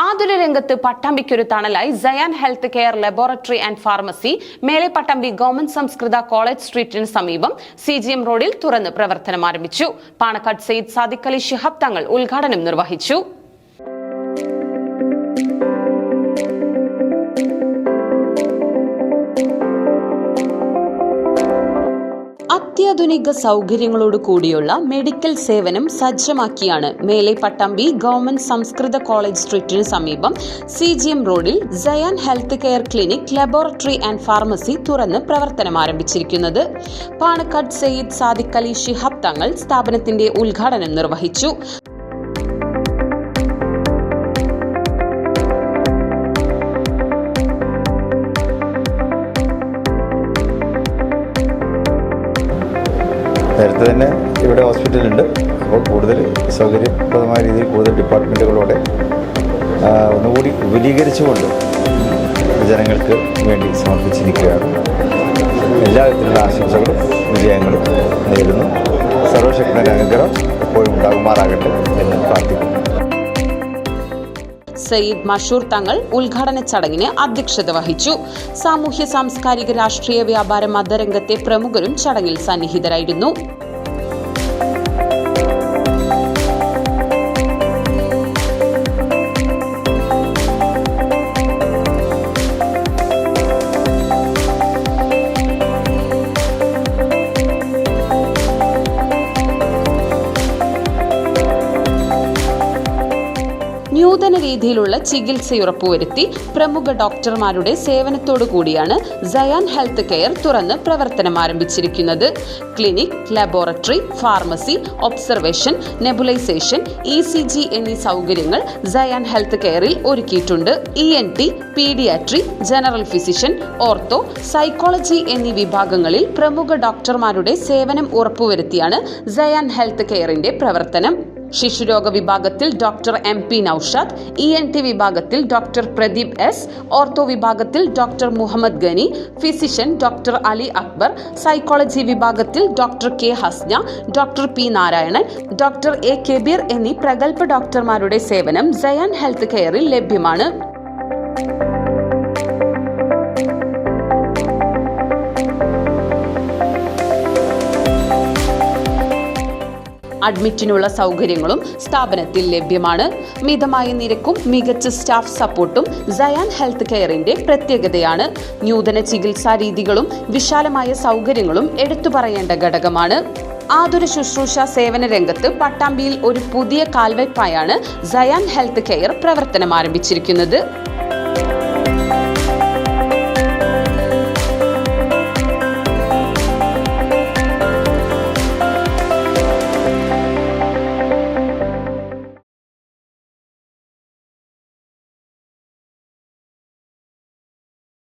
ആതുര രംഗത്ത് പട്ടാമ്പിക്കൊരു തണലായി. Sayan health care laboratory and pharmacy മേലെ പട്ടാമ്പി ഗവൺമെന്റ് സംസ്കൃത കോളേജ് സ്ട്രീറ്റിന് സമീപം സി ജി എം റോഡിൽ തുറന്ന് പ്രവർത്തനം ആരംഭിച്ചു. പാണക്കാട് സെയ്ദ് സാദിഖ് അലി ശിഹാബ് തങ്ങൾ ഉദ്ഘാടനം നിർവഹിച്ചു. അത്യാധുനിക സൗകര്യങ്ങളോട് കൂടിയുള്ള മെഡിക്കൽ സേവനം സജ്ജമാക്കിയാണ് മേലെ പട്ടാമ്പി ഗവൺമെന്റ് സംസ്കൃത കോളേജ് സ്ട്രീറ്റിന് സമീപം സി ജി എം റോഡിൽ Jayan health care clinic laboratory and pharmacy തുറന്ന് പ്രവർത്തനം ആരംഭിച്ചിരിക്കുന്നത്. പാണക്കാട് സയ്യിദ് സാദിഖ് അലി ഷിഹാബ് തങ്ങൾ സ്ഥാപനത്തിന്റെ ഉദ്ഘാടനം നിർവഹിച്ചു. നേരത്തെ തന്നെ ഇവിടെ ഹോസ്പിറ്റലുണ്ട് അപ്പോൾ കൂടുതൽ സൗകര്യപ്രദമായ രീതിയിൽ കൂടുതൽ ഡിപ്പാർട്ട്മെന്റുകളോടെ ഒന്നുകൂടി വിപുലീകരിച്ചുകൊണ്ട് ജനങ്ങൾക്ക് വേണ്ടി സമർപ്പിച്ചിരിക്കുകയാണ്. എല്ലാ വിധത്തിലുള്ള ആശംസകളും വിജയങ്ങളും നേരുന്നു. സർവശക്തന്റെ അനുഗ്രഹം എപ്പോഴും ഉണ്ടാകുമാറാകട്ടെ എന്ന് പ്രാർത്ഥിക്കുന്നു. സയ്യിദ് മഷൂർ തങ്ങൾ ഉദ്ഘാടന ചടങ്ങിന് അധ്യക്ഷത വഹിച്ചു. സാമൂഹ്യ സാംസ്കാരിക രാഷ്ട്രീയ വ്യാപാര മതരംഗത്തെ പ്രമുഖരും ചടങ്ങിൽ സന്നിഹിതരായിരുന്നു. നൂതന രീതിയിലുള്ള ചികിത്സ ഉറപ്പുവരുത്തി പ്രമുഖ ഡോക്ടർമാരുടെ സേവനത്തോടു കൂടിയാണ് സയാൻ ഹെൽത്ത് കെയർ തുറന്ന് പ്രവർത്തനം ആരംഭിച്ചിരിക്കുന്നത്. Clinic laboratory pharmacy observation nebulisation E C G എന്നീ സൗകര്യങ്ങൾ സയാൻ ഹെൽത്ത് കെയറിൽ ഒരുക്കിയിട്ടുണ്ട്. E N T paediatry general physician ortho psychology എന്നീ വിഭാഗങ്ങളിൽ പ്രമുഖ ഡോക്ടർമാരുടെ സേവനം ഉറപ്പുവരുത്തിയാണ് സയാൻ ഹെൽത്ത് കെയറിന്റെ പ്രവർത്തനം. ശിശുരോഗ വിഭാഗത്തിൽ doctor M P Noushad E N T വിഭാഗത്തിൽ ഡോക്ടർ പ്രദീപ് എസ് ഓർത്തോ വിഭാഗത്തിൽ doctor Muhammad Gani physician doctor Ali Akbar psychology വിഭാഗത്തിൽ doctor K Hasna doctor P Narayanan doctor A Kabeer എന്നീ പ്രഗത്ഭ ഡോക്ടർമാരുടെ സേവനം സയാൻ ഹെൽത്ത് കെയറിൽ ലഭ്യമാണ്. അഡ്മിറ്റിനുള്ള സൗകര്യങ്ങളും സ്ഥാപനത്തിൽ ലഭ്യമാണ്. മിതമായ നിരക്കും മികച്ച സ്റ്റാഫ് സപ്പോർട്ടും സയാൻ ഹെൽത്ത് കെയറിന്റെ പ്രത്യേകതയാണ്. നൂതന ചികിത്സാ രീതികളും വിശാലമായ സൗകര്യങ്ങളും എടുത്തു പറയേണ്ട ഘടകമാണ്. ആതുര ശുശ്രൂഷ സേവന രംഗത്ത് പട്ടാമ്പിയിൽ ഒരു പുതിയ കാൽവയ്പായാണ് സയാൻ ഹെൽത്ത് കെയർ പ്രവർത്തനം ആരംഭിച്ചിരിക്കുന്നത്.